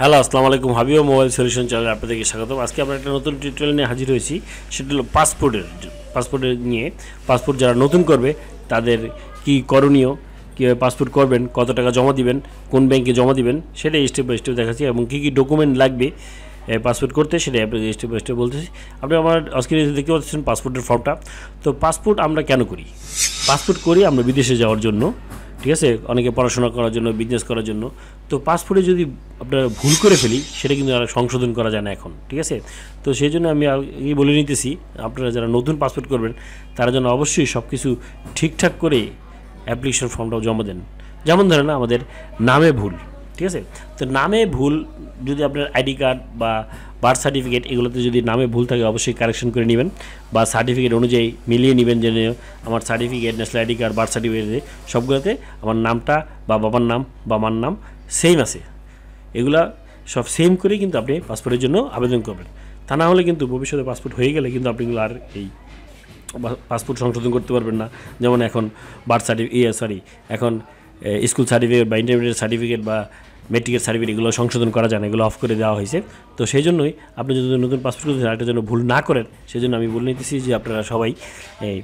Hello, আসসালামু আলাইকুম। হাবিও mobile solution চ্যানেলে আপনাদেরকে স্বাগতম। আজকে আমরা একটা নতুন টিউটোরিয়াল নিয়ে হাজির হয়েছি। সেটা হলো পাসপোর্টের পাসপোর্টের নিয়ে। পাসপোর্ট যারা নতুন করবে, তাদের কি করণীয়, কীভাবে পাসপোর্ট করবেন, কত টাকা জমা দিবেন, কোন ব্যাংকে জমা দিবেন, সেটাই স্টেপ বাই স্টেপ দেখাচ্ছি। এবং কী কী ডকুমেন্ট লাগবে পাসপোর্ট করতে, সেটাই আপনাদের স্টেপ বাই স্টেপ বলতেছি। আপনি আমার আজকে দেখতে পাচ্ছেন পাসপোর্টের ফর্মটা। তো পাসপোর্ট আমরা কেন করি? পাসপোর্ট করি আমরা বিদেশে যাওয়ার জন্য। ঠিক আছে? অনেকে পড়াশোনা করার জন্য বিজনেস করার জন্য। তো পাসপোর্টে যদি আপনারা ভুল করে ফেলি, সেটা কিন্তু আর সংশোধন করা যায় না এখন, ঠিক আছে? তো সেই জন্য আমি আগেই বলে নিতেছি, আপনারা যারা নতুন পাসপোর্ট করবেন, তারা যেন অবশ্যই সব কিছু ঠিকঠাক করে অ্যাপ্লিকেশন ফর্মটাও জমা দেন। যেমন ধরেন আমাদের নামে ভুল, ঠিক আছে? তো নামে ভুল যদি আপনার আইডি কার্ড বা বার্থ সার্টিফিকেট এগুলোতে যদি নামে ভুল থাকে অবশ্যই কারেকশন করে নেবেন বা সার্টিফিকেট অনুযায়ী মিলিয়ে নেবেন যে আমার certificate national ID card birth সার্টিফিকেটে সবগুলোতে আমার নামটা বা বাবার নাম বা মার নাম সেম আছে। এগুলা সব সেম করেই কিন্তু আপনি পাসপোর্টের জন্য আবেদন করবেন। তা না হলে কিন্তু ভবিষ্যতে পাসপোর্ট হয়ে গেলে কিন্তু আপনি আর এই পাসপোর্ট সংশোধন করতে পারবেন না। যেমন এখন বার্থ সার্টিফিকেট সরি এখন স্কুল সার্টিফিকেট বা ইন্টারমিডিয়েট সার্টিফিকেট বা মেট্রিকের সার্টিফিকেট, এগুলো সংশোধন করা যায় না, এগুলো অফ করে দেওয়া হয়েছে। তো সেই জন্যই আপনি যদি নতুন পাসপোর্ট করতে একটা জন্য ভুল না করেন সেই জন্য আমি বলে নিতেছি যে আপনারা সবাই এই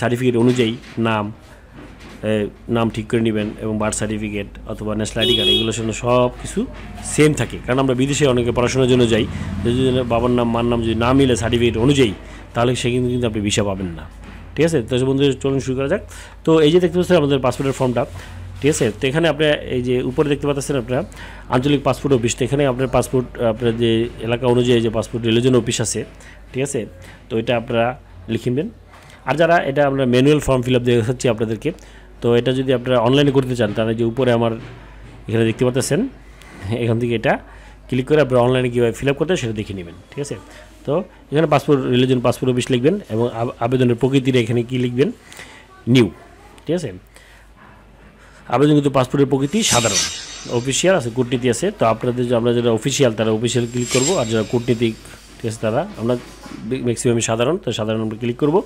সার্টিফিকেট অনুযায়ী নাম নাম ঠিক করে নেবেন এবং বার্থ সার্টিফিকেট অথবা ন্যাশনাল আইডি কার্ড এগুলোর জন্য সব কিছু সেম থাকে। কারণ আমরা বিদেশে অনেকে পড়াশোনার জন্য যাই, যদি বাবার নাম, মার নাম যদি না মিলে সার্টিফিকেট অনুযায়ী, তাহলে সে কিন্তু কিন্তু আপনি ভিসা পাবেন না। ঠিক আছে? তো বন্ধু চলুন শুরু করা যাক। তো এই যে দেখতে পাচ্ছেন আমাদের পাসপোর্টের ফর্মটা ঠিক আছে? তো এখানে আপনার এই যে উপরে দেখতে পাচ্ছেন আপনারা, আঞ্চলিক পাসপোর্ট অফিস। তো এখানে আপনার পাসপোর্ট, আপনার যে এলাকা অনুযায়ী যে পাসপোর্ট রিলিজন অফিস আছে, ঠিক আছে? তো এটা আপনারা লিখিবেন আর যারা এটা আপনার ম্যানুয়াল ফর্ম ফিল আপ দেখাচ্ছি আপনাদেরকে, তো এটা যদি আপনারা অনলাইনে করতে চান, তাহলে যে উপরে আমার এখানে দেখতে পাচ্ছেন, এখান থেকে এটা ক্লিক করে আপনারা অনলাইনে কীভাবে ফিল আপ করতে সেটা দেখে নেবেন, ঠিক আছে? তো এখানে পাসপোর্ট রিলিজন পাসপোর্ট অফিস লিখবেন এবং আবেদনের প্রকৃতির এখানে কী লিখবেন? নিউ, ঠিক আছে? আবেদন কিন্তু পাসপোর্টের প্রকৃতি সাধারণ। অফিসিয়াল আছে, কূটনীতি আছে। তো আপনাদের আমরা যারা অফিসিয়াল তারা অফিসিয়াল ক্লিক করব। আর যারা কূটনীতিক ঠিক আছে, তারা আমরা ম্যাক্সিমাম সাধারণ। তো সাধারণ আমরা ক্লিক করব।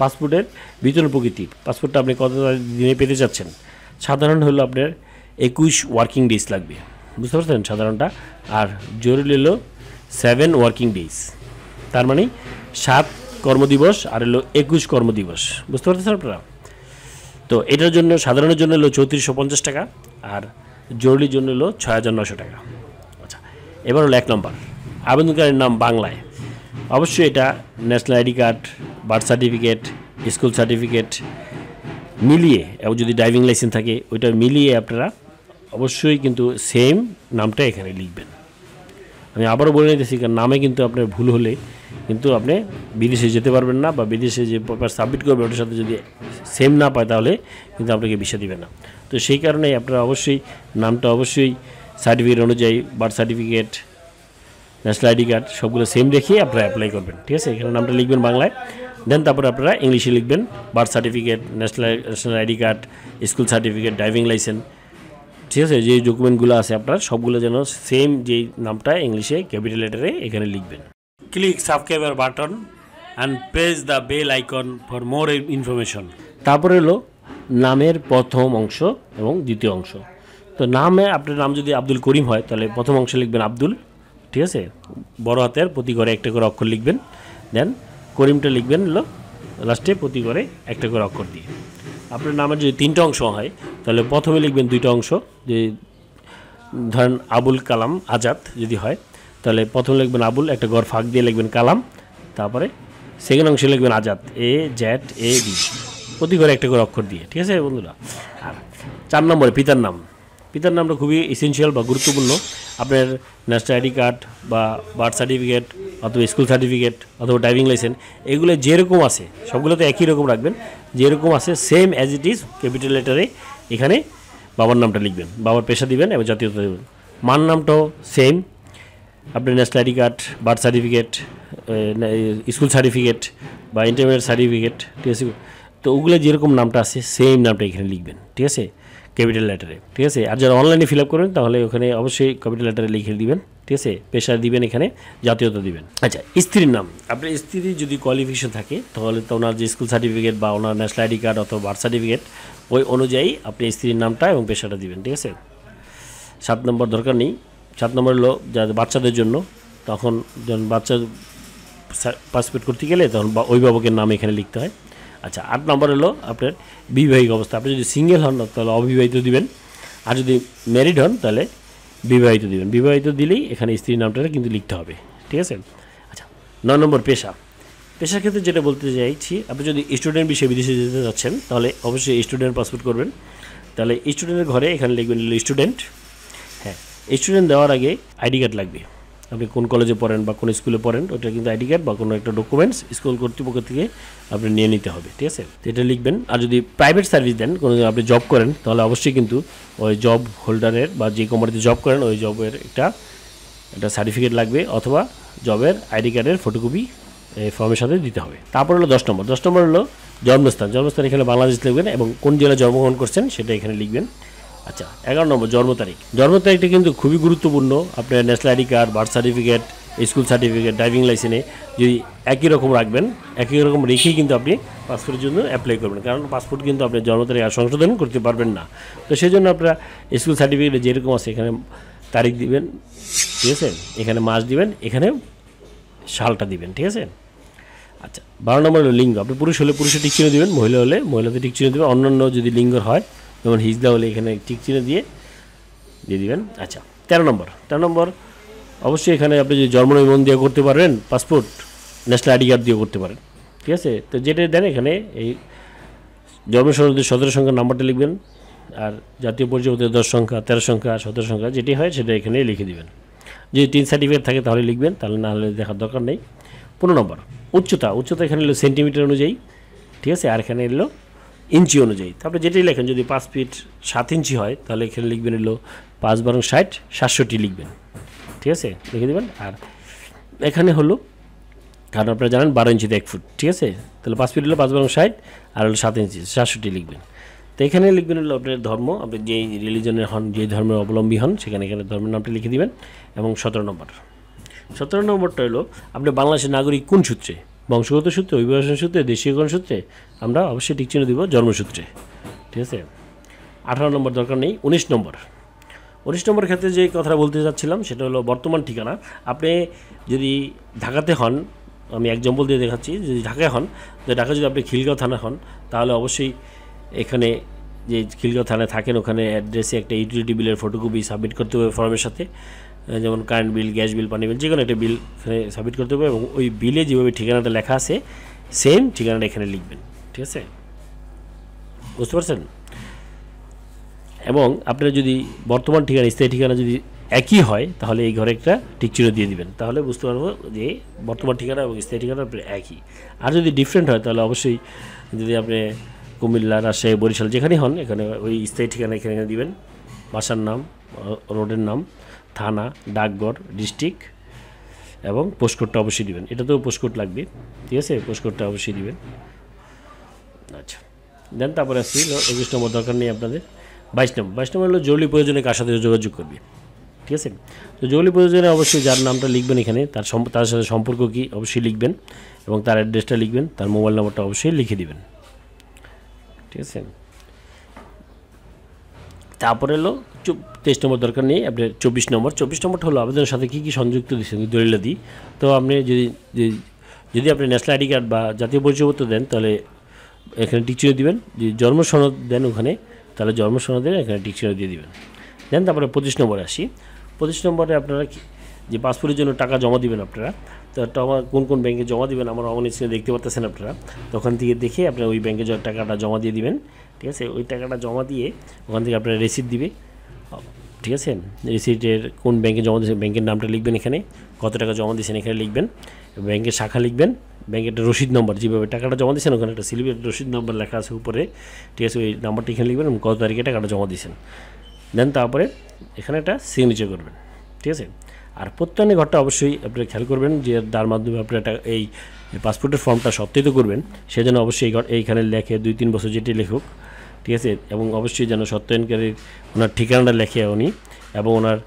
পাসপোর্টের বিতরণ প্রকৃতি। পাসপোর্টটা আপনি কত দিনে পেতে চাচ্ছেন? সাধারণ হলো আপনার একুশ ওয়ার্কিং ডেজ লাগবে। বুঝতে পারছেন সাধারণটা? আর জরুরি হলো সেভেন ওয়ার্কিং ডেজ তার মানে সাত কর্মদিবস আর হলো একুশ কর্মদিবস। বুঝতে পারতেছেন আপনারা? তো এটার জন্য, সাধারণের জন্য হলো চৌত্রিশশো পঞ্চাশ টাকা আর জরুরির জন্য হলো ছয় হাজার নশো টাকা। আচ্ছা এবার হলো এক নম্বর। আবেদনকারীর নাম বাংলায়। অবশ্যই এটা national ID card birth certificate school certificate মিলিয়ে, এবং যদি ড্রাইভিং লাইসেন্স থাকে, ওইটা মিলিয়ে আপনারা অবশ্যই কিন্তু সেম নামটা এখানে লিখবেন। আমি আবারও বলে নিতেছি, কারণ নামে কিন্তু আপনার ভুল হলে কিন্তু আপনি বিদেশে যেতে পারবেন না বা বিদেশে যে পেপার সাবমিট করবে, ওটার সাথে যদি সেম না পায় তাহলে কিন্তু আপনাকে ভিসা দিবে না। তো সেই কারণেই আপনারা অবশ্যই নামটা অবশ্যই সার্টিফিকেট অনুযায়ী birth certificate national ID card সবগুলো সেম রেখে আপনারা অ্যাপ্লাই করবেন, ঠিক আছে? এখানে নামটা লিখবেন বাংলায় দেন তারপরে আপনারা ইংলিশে লিখবেন birth certificate national national ID card school certificate driving licence ঠিক আছে যে ডকুমেন্টগুলো আছে আপনার সবগুলো যেন সেম যেই নামটা ইংলিশে ক্যাপিটাল লেটারে এখানে লিখবেন। Click subscriber button and press the bell icon for more information তারপরে হলো নামের প্রথম অংশ এবং দ্বিতীয় অংশ। তো নামে আপনার নাম যদি আব্দুল করিম হয় তাহলে প্রথম অংশে লিখবেন আব্দুল ঠিক আছে? বড় হাতের প্রতি ঘরে একটা করে অক্ষর লিখবেন। দেন করিমটা লিখবেন হলো লাস্টে প্রতি ঘরে একটা করে অক্ষর দিয়ে। আপনার নামের যদি তিনটা অংশ হয়, তাহলে প্রথমে লিখবেন দুইটা অংশ, যে ধরেন আবুল কালাম আজাদ যদি হয়, তাহলে প্রথমে লিখবেন আবুল, একটা গড় ফাঁক দিয়ে লিখবেন কালাম, তারপরে সেকেন্ড অংশে লিখবেন আজাদ, এ জ্যাট এ বি প্রতি ঘরে একটা করে অক্ষর দিয়ে, ঠিক আছে বন্ধুরা? আর চার নম্বরে পিতার নাম। পিতার নামটা খুবই এসেন্সিয়াল বা গুরুত্বপূর্ণ। আপনার ন্যাশনাল আইডি কার্ড বা বার্থ সার্টিফিকেট অথবা স্কুল সার্টিফিকেট অথবা ড্রাইভিং লাইসেন্স এগুলো যেরকম আছে সবগুলো তো একই রকম রাখবেন। যেরকম আছে same as it is capital লেটারে এখানে বাবার নামটা লিখবেন। বাবার পেশা দিবেন এবং জাতীয়তা দেবেন। মার নামটাও সেম আপনার national ID card birth certificate school certificate বা ইন্টারমিডিয়েট সার্টিফিকেট ঠিক আছে? তো ওগুলো যেরকম নামটা আছে সেম নামটা এখানে লিখবেন, ঠিক আছে? ক্যাপিটাল লেটারে ঠিক আছে? আর যারা অনলাইনে ফিল আপ করেন, তাহলে ওখানে অবশ্যই ক্যাপিটাল লেটারে লিখে দিবেন। ঠিক আছে? পেশা দিবেন এখানে, জাতীয়তা দিবেন। আচ্ছা স্ত্রীর নাম। আপনার স্ত্রীর যদি কোয়ালিফিকেশন থাকে, তাহলে তো ওনার যে স্কুল সার্টিফিকেট বা ওনার ন্যাশনাল আইডি কার্ড অথবা বার্থ সার্টিফিকেট ওই অনুযায়ী আপনি স্ত্রীর নামটা এবং পেশাটা দিবেন, ঠিক আছে? সাত নম্বর দরকার নেই। সাত নম্বর হলো যাদের বাচ্চাদের জন্য, তখন যখন বাচ্চা পাসপোর্ট করতে গেলে তখন অভিভাবকের নাম এখানে লিখতে হয়। আচ্ছা আট নম্বর হলো আপনার বিবাহিক অবস্থা। আপনি যদি সিঙ্গেল হন, তাহলে অবিবাহিত দিবেন। আর যদি ম্যারিড হন, তাহলে বিবাহিত দিবেন। বিবাহিত দিলেই এখানে স্ত্রীর নামটা কিন্তু লিখতে হবে। ঠিক আছে? আচ্ছা নয় নম্বর পেশা। পেশার ক্ষেত্রে যেটা বলতে চাইছি, আপনি যদি স্টুডেন্ট বিষয়ে বিদেশে যেতে যাচ্ছেন, তাহলে অবশ্যই স্টুডেন্ট পাসপোর্ট করবেন। তাহলে স্টুডেন্টের ঘরে এখানে লিখবেন স্টুডেন্ট। হ্যাঁ স্টুডেন্ট দেওয়ার আগে আইডি কার্ড লাগবে। আপনি কোন কলেজে পড়েন বা কোন স্কুলে পড়েন, ওটা কিন্তু আইডি কার্ড বা কোনো একটা ডকুমেন্টস স্কুল কর্তৃপক্ষ থেকে আপনি নিয়ে নিতে হবে, ঠিক আছে? এটা লিখবেন। আর যদি প্রাইভেট সার্ভিস দেন, কোনো আপনি জব করেন, তাহলে অবশ্যই কিন্তু ওই জব হোল্ডারের বা যে কোম্পানিতে জব করেন, ওই জবের একটা একটা সার্টিফিকেট লাগবে অথবা জবের আইডি কার্ডের ফটোকপি ফর্মের সাথে দিতে হবে। তারপর হলো দশ নম্বর। দশ নম্বর হলো জন্মস্থান। জন্মস্থান এখানে বাংলাদেশ লিখবেন এবং কোন জেলায় জন্মগ্রহণ করছেন সেটা এখানে লিখবেন। আচ্ছা এগারো নম্বর, জন্ম তারিখ। জন্ম তারিখটা কিন্তু খুবই গুরুত্বপূর্ণ। আপনার national ID card birth certificate school certificate driving লাইসেন্সে যদি একই রকম রাখবেন, একই রকম রেখেই কিন্তু আপনি পাসপোর্টের জন্য অ্যাপ্লাই করবেন। কারণ পাসপোর্ট কিন্তু আপনি জন্ম তারিখ আর সংশোধন করতে পারবেন না। তো সেই জন্য আপনারা স্কুল সার্টিফিকেটে যেরকম আছে, এখানে তারিখ দিবেন, ঠিক আছে? এখানে মাস দিবেন, এখানে সালটা দিবেন, ঠিক আছে? আচ্ছা বারো নম্বর হলো লিঙ্গ। আপনি পুরুষ হলে পুরুষের টিক চিহ্ন দেবেন, মহিলা হলে মহিলাদের টিক চিহ্ন দেবেন। অন্যান্য যদি লিঙ্গর হয় যেমন হিজদা হলে এখানে ঠিক চিহ্ন দিয়ে দিয়ে দিবেন। আচ্ছা তেরো নম্বর। তেরো নম্বর, অবশ্যই এখানে আপনি যদি জন্ম নিবন্ধন দিয়ে করতে পারবেন পাসপোর্ট, ন্যাশনাল আইডি কার্ড দিয়ে করতে পারেন। ঠিক আছে? তো যেটা দেন এখানে, এই জন্ম সনদের সতেরো সংখ্যার নাম্বারটা লিখবেন, আর জাতীয় পরিচয়পত্রের দশ সংখ্যা, তেরো সংখ্যা, সতেরো সংখ্যা, যেটি হয় সেটা এখানে লিখে দিবেন। যদি তিন সার্টিফিকেট থাকে তাহলে লিখবেন, তাহলে না হলে দেখার দরকার নেই। পনেরো নম্বর, উচ্চতা। উচ্চতা এখানে এলো সেন্টিমিটার অনুযায়ী। ঠিক আছে? আর এখানে এলো ইঞ্চি অনুযায়ী। তারপরে যেটাই লেখেন, যদি পাঁচ ফিট সাত ইঞ্চি হয়, তাহলে এখানে লিখবেন এলো পাঁচ বারং ষাট, সাতষট্টি লিখবেন। ঠিক আছে? লিখে দেবেন। আর এখানে হলো, কারণ আপনারা জানেন বারো ইঞ্চিতে এক ফুট। ঠিক আছে? তাহলে পাঁচ ফিট হলো পাঁচ বারং ষাট, আর হলো সাত ইঞ্চি, সাতষট্টি লিখবেন। তো এখানে লিখবেন হলো আপনার ধর্ম। আপনি যেই রিলিজনের হন যে ধর্মের অবলম্বী হন, সেখানে এখানে ধর্মের নামটা লিখে দিবেন এবং সতেরো নম্বর। সতেরো নম্বরটা হলো, আপনি বাংলাদেশের নাগরিক কোন সূত্রে? বংশগত সূত্রে, অভিবাসন সূত্রে, দেশীয়করণ সূত্রে আমরা অবশ্যই টিক চিহ্ন দিব জন্মসূত্রে। ঠিক আছে? আঠারো নম্বর দরকার নেই, উনিশ নম্বর। উনিশ নম্বর ক্ষেত্রে যে কথাটা বলতে চাচ্ছিলাম, সেটা হলো বর্তমান ঠিকানা। আপনি যদি ঢাকাতে হন, আমি এক্সাম্পল দিয়ে দেখাচ্ছি, যদি ঢাকায় হন, তো ঢাকা যদি আপনি খিলগাঁও থানা হন, তাহলে অবশ্যই এখানে যে খিলগাঁও থানায় থাকেন, ওখানে অ্যাড্রেসে একটা ইউটিলিটি বিলের ফটোকপি সাবমিট করতে হবে ফর্মের সাথে। যেমন কারেন্ট বিল গ্যাস বিল পানি বিল যে কোনো একটা বিল সাবমিট করতে হবে এবং ওই বিলে যেভাবে ঠিকানাটা লেখা আছে সেম ঠিকানাটা এখানে লিখবেন, ঠিক আছে? বুঝতে পারছেন? এবং আপনার যদি বর্তমান ঠিকানা, স্থায়ী ঠিকানা যদি একই হয়, তাহলে এই ঘরে একটা টিকচিহ্ন দিয়ে দিবেন। তাহলে বুঝতে পারব যে বর্তমান ঠিকানা এবং স্থায়ী ঠিকানা একই। আর যদি ডিফারেন্ট হয়, তাহলে অবশ্যই যদি আপনি কুমিল্লা, রাজশাহী, বরিশাল যেখানেই হন, এখানে ওই স্থায়ী ঠিকানা এখানে দিবেন। বাসার নাম রোডের নাম। থানা, ডাকঘর, ডিস্ট্রিক্ট এবং পোস্টকোডটা অবশ্যই দিবেন। এটাতেও পোস্টকোড লাগবে। ঠিক আছে? পোস্টকোডটা অবশ্যই দিবেন। আচ্ছা। দেন তারপরে আসছি একুশ নম্বর দরকার নেই আপনাদের। বাইশ নম্বর। বাইশ নম্বর হলো জরুরি প্রয়োজনে কার সাথে যোগাযোগ করবে? ঠিক আছে? তো জরুরি প্রয়োজনে অবশ্যই যার নামটা লিখবেন এখানে, তার তার সাথে সম্পর্ক কী অবশ্যই লিখবেন এবং তার অ্যাড্রেসটা লিখবেন, তার মোবাইল নম্বরটা অবশ্যই লিখে দিবেন। ঠিক আছে? তারপরে হলো তেইশ নম্বর দরকার নেই আপনার চব্বিশ নম্বর। চব্বিশ নম্বরটা হলো আবেদনের সাথে কী কী সংযুক্ত দিচ্ছেন দলিলাদি তো আপনি যদি, যদি- আপনি ন্যাশনাল আইডি কার্ড বা জাতীয় পরিচয়পত্র দেন, তাহলে এখানে টিকচিহ্ন দিবেন। যদি জন্ম সনদ দেন ওখানে, তাহলে জন্ম সনদে এখানে টিকচিহ্ন দিয়ে দিবেন। দেন তারপরে পঁচিশ নম্বরে আসি। পঁচিশ নম্বরে আপনারা যে পাসপোর্টের জন্য টাকা জমা দিবেন আপনারা টাকা কোন কোন ব্যাংকে জমা দিবেন আমার অন স্ক্রিনে দেখতে পাচ্ছেন আপনারা। তখন থেকে দেখে আপনারা ওই ব্যাংকে টাকাটা জমা দিয়ে দিবেন, ঠিক আছে? ওই টাকাটা জমা দিয়ে ওখান থেকে আপনারা রিসিপ্ট দিবে। ঠিক আছে? রিসিপ্টের কোন ব্যাংকে জমা দিয়েছেন ব্যাংকের নামটা লিখবেন এখানে, কত টাকা জমা দিয়েছেন এখানে লিখবেন ব্যাংকের শাখা লিখবেন ব্যাংকের একটা রসিদ নম্বর যেভাবে টাকাটা জমা দিয়েছেন, ওখানে একটা সিলিপের রসিদ নম্বর লেখা আছে উপরে, ঠিক আছে? ওই নাম্বারটা এখানে লিখবেন কত তারিখে টাকাটা জমা দিয়েছেন। দেন তারপরে এখানে একটা সিগনেচার করবেন, ঠিক আছে? আর প্রত্যয়নের ঘরটা অবশ্যই আপনারা খেয়াল করবেন যে তার মাধ্যমে আপনারা এই পাসপোর্টের ফর্মটা সত্যায়িত করবেন সেজন্য অবশ্যই এইখানে লেখে দুই তিন বছর যেটি লেখুক, ঠিক আছে? এবং অবশ্যই যেন সত্যায়নকারীর ওনার ঠিকানাটা লেখে উনি এবং ওনার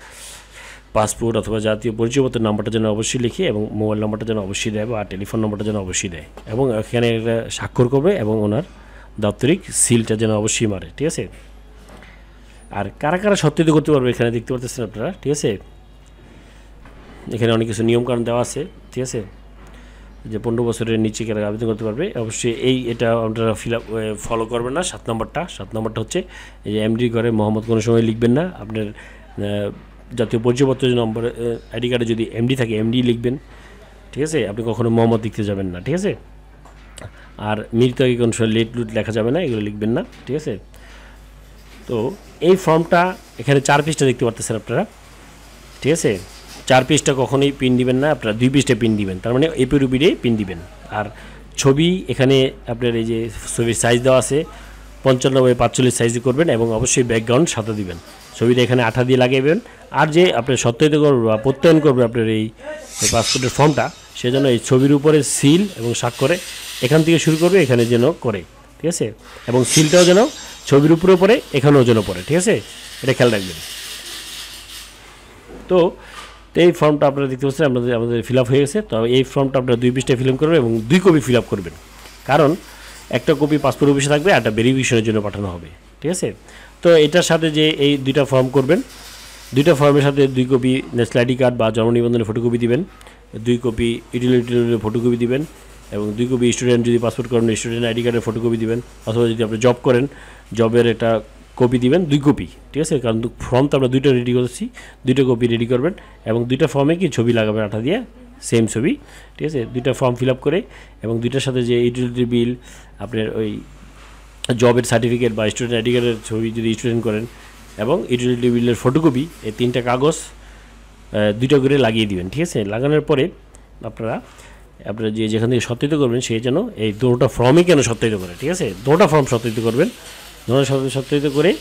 পাসপোর্ট অথবা জাতীয় পরিচয়পত্রের নাম্বারটা যেন অবশ্যই লিখে এবং মোবাইল নাম্বারটা যেন অবশ্যই দেয় বা টেলিফোন নাম্বারটা যেন অবশ্যই দেয় এবং এখানে একটা স্বাক্ষর করবে এবং ওনার দাপ্তরিক সিলটা যেন অবশ্যই মারে, ঠিক আছে? আর কারা কারা সত্যায়িত করতে পারবে এখানে দেখতে পারতেছেন আপনারা, ঠিক আছে? এখানে অনেক কিছু নিয়মকানুন দেওয়া আছে, ঠিক আছে? যে পনেরো বছরের নিচে কেন আবেদন করতে পারবে? অবশ্যই এই এটা আপনারা ফিল ফলো করবেন না, সাত নম্বরটা। সাত নম্বরটা হচ্ছে এই যে এমডি করে মোহাম্মদ, কোনো সময় লিখবেন না। আপনার জাতীয় পরিচয়পত্র নম্বর আইডি কার্ডে যদি এমডি থাকে এমডি লিখবেন, ঠিক আছে? আপনি কখনো মোহাম্মদ লিখতে যাবেন না, ঠিক আছে? আর মৃত আগে কোনো সময় লেট লুট লেখা যাবে না, এগুলো লিখবেন না, ঠিক আছে? তো এই ফর্মটা এখানে চার পিসটা দেখতে পারতেছেন আপনারা, ঠিক আছে? চার পিসটা কখনোই পিন দিবেন না, আপনারা দুই পিসটা পিন দিবেন। তার মানে এপির উপরে পিন দিবেন। আর ছবি এখানে আপনার এই যে ছবির সাইজ দেওয়া আছে, পঞ্চান্ন বাই পাঁচচল্লিশ সাইজে করবেন এবং অবশ্যই ব্যাকগ্রাউন্ড সাথে দিবেন। ছবিটা এখানে আঠা দিয়ে লাগাবেন আর যে আপনার সত্যায়িত করবেন বা প্রত্যয়ন করবেন আপনার এই পাসপোর্টের ফর্মটা সেজন্য এই ছবির উপরে সিল এবং স্বাক্ষরে এখান থেকে শুরু করবে, এখানে যেন করে। ঠিক আছে? এবং সিলটাও যেন ছবির উপরে পড়ে, এখানেও যেন পড়ে। ঠিক আছে? এটা খেয়াল রাখবেন। তো তো এই ফর্মটা আপনারা দেখতে পাচ্ছেন, আমাদের আমাদের ফিল হয়ে গেছে। তো এই ফর্মটা আপনারা দুই পৃষ্ঠায় ফিল করবেন এবং দুই কপি ফিল করবেন। কারণ একটা কপি পাসপোর্ট অফিসে থাকবে একটা ভেরিফিকেশনের জন্য পাঠানো হবে। ঠিক আছে? তো এটার সাথে যে এই দুইটা ফর্ম করবেন, দুইটা ফর্মের সাথে দুই কপি ন্যাশনাল আইডি কার্ড বা জন্ম নিবন্ধনের ফটোকপি দিবেন, দুই কপি ইউটিলিটির ফটোকপি দিবেন, এবং দুই কপি স্টুডেন্ট যদি পাসপোর্ট করেন স্টুডেন্ট আইডি কার্ডের ফটোকপি দিবেন, অথবা যদি আপনি জব করেন জবের একটা কপি দিবেন, দুই কপি, ঠিক আছে? কারণ ফর্ম তো আমরা দুইটা রেডি করেছি, দুইটা কপি রেডি করবেন এবং দুইটা ফর্মে কি ছবি লাগাবেন আঠা দিয়ে? সেম ছবি, ঠিক আছে? দুইটা ফর্ম ফিল আপ করে এবং দুইটার সাথে যে ইউটিলিটি বিল আপনার ওই জবের সার্টিফিকেট বা স্টুডেন্ট আইডি কার্ডের ছবি যদি স্টুডেন্ট করেন এবং ইউটিলিটি বিলের ফটোকপি এই তিনটা কাগজ দুইটা করে লাগিয়ে দিবেন, ঠিক আছে? লাগানোর পরে আপনারা আপনারা যে যেখান থেকে সত্যায়িত করবেন সেই যেন এই দুটোটা ফর্মই কেন সত্যায়িত করে, ঠিক আছে? দুটোটা ফর্ম সত্যায়িত করবেন সত্য- সত্যায়িত করে।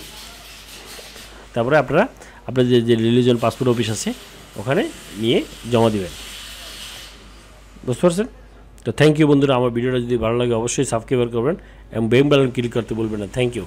তারপরে আপনারা, আপনার যে- যে রিলিজন পাসপোর্ট অফিস আছে, ওখানে নিয়ে জমা দেবেন। বুঝতে পারছেন? তো থ্যাংক ইউ বন্ধুরা, আমার ভিডিওটা যদি ভালো লাগে অবশ্যই সাবস্ক্রাইব করবেন এবং বেম বাটন ক্লিক করতে বলবেন না। Thank you